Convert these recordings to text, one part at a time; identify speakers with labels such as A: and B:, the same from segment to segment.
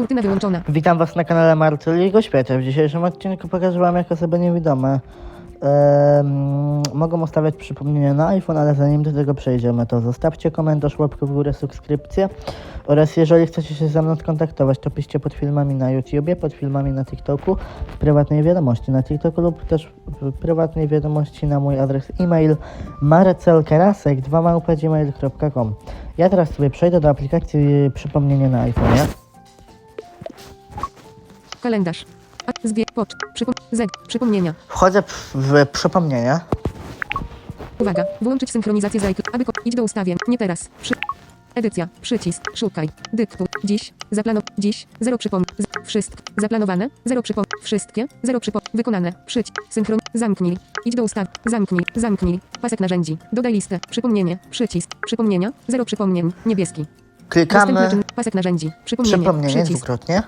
A: Kurtyna wyłączona.
B: Witam Was na kanale Marceliego Świecie. W dzisiejszym odcinku pokażę Wam, jak osoby niewidome mogą ustawiać przypomnienia na iPhone, ale zanim do tego przejdziemy, to zostawcie komentarz, łapkę w górę, subskrypcję oraz jeżeli chcecie się ze mną skontaktować, to piszcie pod filmami na YouTubie, pod filmami na TikToku, w prywatnej wiadomości na TikToku lub też w prywatnej wiadomości na mój adres e-mail marcelkarasek2małpa.gmail.com Ja teraz sobie przejdę do aplikacji przypomnienia na iPhone.
A: Kalendarz. Zwie, pocz, przypom, zeg, przypomnienia.
B: Wchodzę w, przypomnienia.
A: Uwaga, włączyć synchronizację z iCloud, aby idź do ustawień, nie teraz. Przy... Edycja, przycisk, szukaj, dyktuj, dziś, zaplanow, dziś, zero przypom, wszystko, zaplanowane, zero przypom, wszystkie, zero przypom, wykonane, przyć, synchron, zamknij, idź do ustaw, zamknij, zamknij, pasek narzędzi, dodaj listę, przypomnienie, przycisk, przypomnienia, zero przypomnień, niebieski.
B: Klikamy.
A: Czyn, pasek narzędzi, przypomnienie,
B: przypomnienie
A: przycisk,
B: dwukrotnie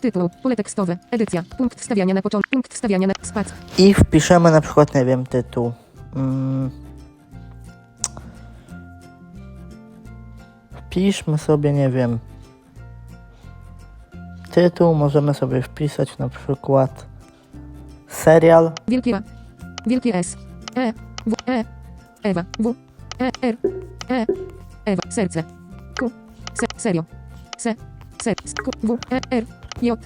A: tytuł, pole tekstowe, edycja, punkt wstawiania na początek, punkt wstawiania na spac,
B: i wpiszemy na przykład, nie wiem, tytuł. Mm. Wpiszmy sobie, nie wiem, tytuł. Możemy sobie wpisać na przykład serial.
A: Wielkie A. Wielkie S. E. W. E. Ewa. W. E. R. E. Ewa. Serce. Q. Se. Serio. Se. Se. S. Q. W. E. R. J.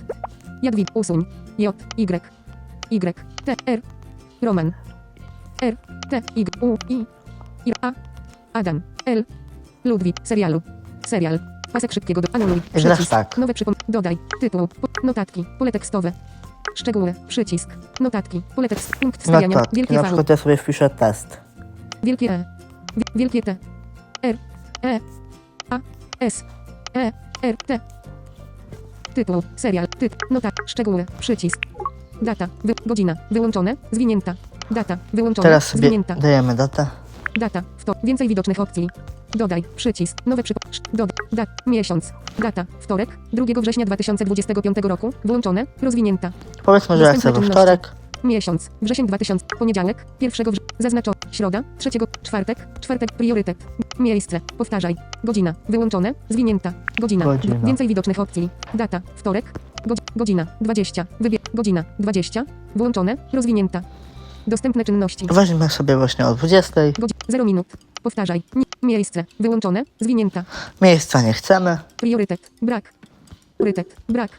A: Jadwig. Usuń. J. Y. Y. T. R. Roman. R. T. Y. U. I. I. A. Adam. L. Ludwik. Serialu. Serial. Pasek szybkiego do anuluj.
B: Teraz tak.
A: Nowe przypom... Dodaj. Tytuł. Notatki. Pole tekstowe. Szczegóły. Przycisk. Notatki. Pole tekst. Punkt wstawiania.
B: Notatki.
A: Wielkie
B: Na przykład ja sobie wpiszę test.
A: Wielkie E. Wi- Wielkie T. R. E. A. S. E. R. T. Tytuł. Serial. Typ. Nota. Szczegóły. Przycisk. Data. Wy, godzina. Wyłączone. Zwinięta. Data. Wyłączone.
B: Teraz sobie
A: Zwinięta.
B: dajemy datę.
A: Data. W to. Więcej widocznych opcji. Dodaj. Przycisk. Nowe przypo... sz- Dodaj. Dat. Miesiąc. Data. Wtorek. 2 września 2025 roku. Włączone. Rozwinięta.
B: Powiedzmy, że ja chcę we
A: czynności.
B: wtorek.
A: Miesiąc. Wrzesień 2000. Poniedziałek. 1 września. Zaznaczono. Środa. 3. Czwartek. Czwartek. Priorytet. Miejsce. Powtarzaj. Godzina. Wyłączone. Zwinięta. Godzina.
B: Godzina.
A: Więcej widocznych opcji. Data. Wtorek. Godz- godzina. 20. Wybie. Godzina. 20. Włączone. Rozwinięta. Dostępne czynności.
B: Weźmy sobie właśnie o 20.
A: Godzi- 0 minut. Powtarzaj. Miejsce. Wyłączone. Zwinięta.
B: Miejsca nie chcemy.
A: Priorytet. Brak. Priorytet. Brak.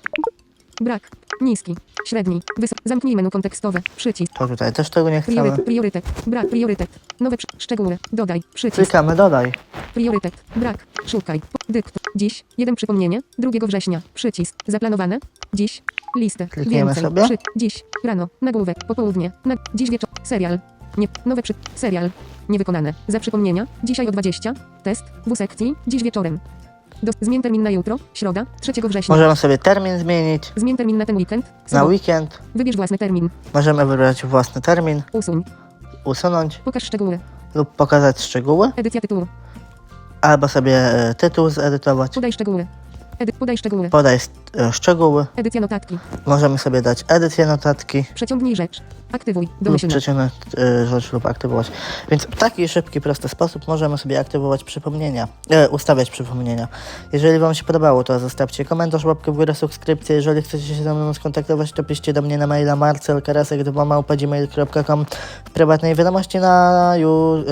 A: Brak. Niski. Średni. Wys- Zamknij menu kontekstowe. Przycisk.
B: To tutaj też tego nie chcemy.
A: Priorytet, priorytet, brak, priorytet, nowe przy- szczegóły, dodaj, przycisk,
B: Klikamy dodaj.
A: priorytet, brak, szukaj, dykt, dziś, jeden przypomnienie, 2 września, przycisk, zaplanowane, dziś, listę,
B: Klikniemy
A: więcej,
B: sobie.
A: przy, dziś, rano, nagłówek, popołudnie, na, dziś wieczór, serial, nie, nowe przy, serial, niewykonane, za przypomnienia, dzisiaj o 20, test, w sekcji, dziś wieczorem. Do, zmień termin na jutro, środa, 3 września.
B: Możemy sobie termin zmienić
A: Zmień termin na ten weekend.
B: na weekend.
A: Wybierz własny termin.
B: Możemy wybrać własny termin,
A: Usuń.
B: usunąć
A: Pokaż szczegóły.
B: lub pokazać szczegóły,
A: Edycja tytułu.
B: albo sobie e, tytuł zedytować.
A: Podaj szczegóły. Edy podaj szczegóły.
B: Podaj e, szczegóły.
A: Edycja notatki.
B: Możemy sobie dać edycję notatki
A: Przeciągnij rzecz. Aktywuj.
B: lub
A: Domyślne.
B: przeciągnąć e, rzecz lub aktywować. Więc w taki szybki, prosty sposób możemy sobie aktywować przypomnienia, e, ustawiać przypomnienia. Jeżeli Wam się podobało, to zostawcie komentarz, łapkę w górę, subskrypcję. Jeżeli chcecie się ze mną skontaktować, to piszcie do mnie na maila marcelkarasek2małpa.gmail.com w prywatnej wiadomości na,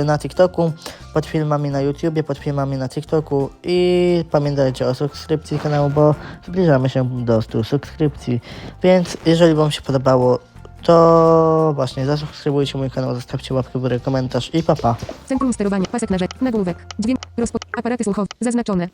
B: na TikToku, pod filmami na YouTubie, pod filmami na TikToku i pamiętajcie o subskrypcji kanału, bo zbliżamy się do 100 subskrypcji. Więc jeżeli Wam się podobało, to właśnie zasubskrybujcie mój kanał, zostawcie łapkę w górę, komentarz i papa.
A: Centrum sterowania. Pasek narzędzi. Nagłówek. Dźwięk. Rozpo... Aparaty słuchowe. Zaznaczone.